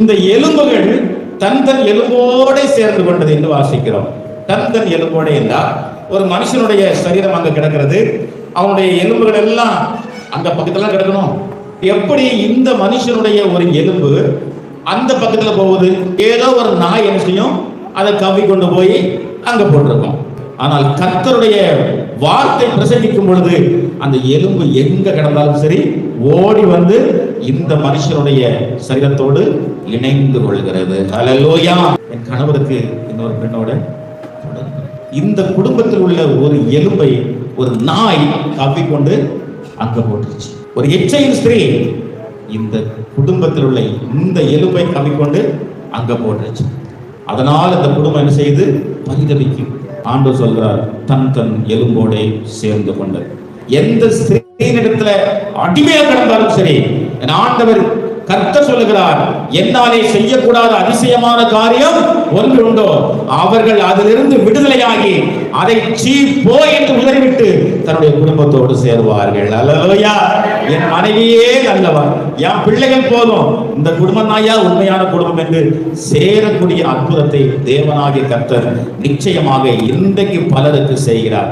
இந்த எலும்புகள் தன் தன் எலும்போட சேர்ந்து கொண்டது என்று வாசிக்கிறோம். தன் தன் எலும்போட என்றால் ஒரு மனுஷனுடைய சரீரம் அங்க கிடக்கிறது. அவனுடைய எலும்புகள் எல்லாம் அந்த பக்கத்துல கிடக்கணும். எப்படி இந்த மனுஷனுடைய ஒரு எலும்பு அந்த பக்கத்துல போகுது? ஏதோ ஒரு நாய் என்ன அதை கவி கொண்டு போய் அங்க போட்டிருக்கோம். ஆனால் கத்தருடைய வார்த்தை பிரசங்கிக்கும் பொழுது அந்த எலும்பு எங்க கிடந்தாலும் சரி ஓடி வந்து இந்த மனுஷனுடைய சரீரத்தோடு இணைந்து கொள்கிறது. அலலோயா என் கணவருக்கு இன்னொரு பெண்ணோட இந்த குடும்பத்தில் உள்ள ஒரு எலும்பை ஒரு நாய் கவ்விக்கொண்டு அங்க போட்டுருச்சு. ஒரு எச்சையின் ஸ்திரீ இந்த குடும்பத்தில் உள்ள இந்த எலும்பை கவ்விக்கொண்டு அங்க போட்டுருச்சு. அதனால் இந்த குடும்பம் என்ன செய்து பரிதவிக்கும். ஆண்டு சொல்கிறார் தன் தன் எலும்போடே சேர்ந்து கொண்டது எந்த இடத்துல அடிமையா கிடந்தாலும் சரி என் ஆண்டவர் கர்த்தர் சொல்லுகிறார் என்னாலே செய்யக்கூடாத அதிசயமான காரியம் ஒன்று உண்டோ? அவர்கள் அதிலிருந்து விடுதலையாகி அதை சீ போ என்று உதறிவிட்டு தன்னுடைய குடும்பத்தோடு சேருவார்கள். அல்லையா என் மனைவியே நல்லவர். என் பிள்ளைகள் போதும். இந்த குடும்பம் தாயா உண்மையான குடும்பம் என்று சேரக்கூடிய அற்புதத்தை தேவனாகிய கர்த்தர் நிச்சயமாக இன்றைக்கு பலருக்கு செய்கிறார்.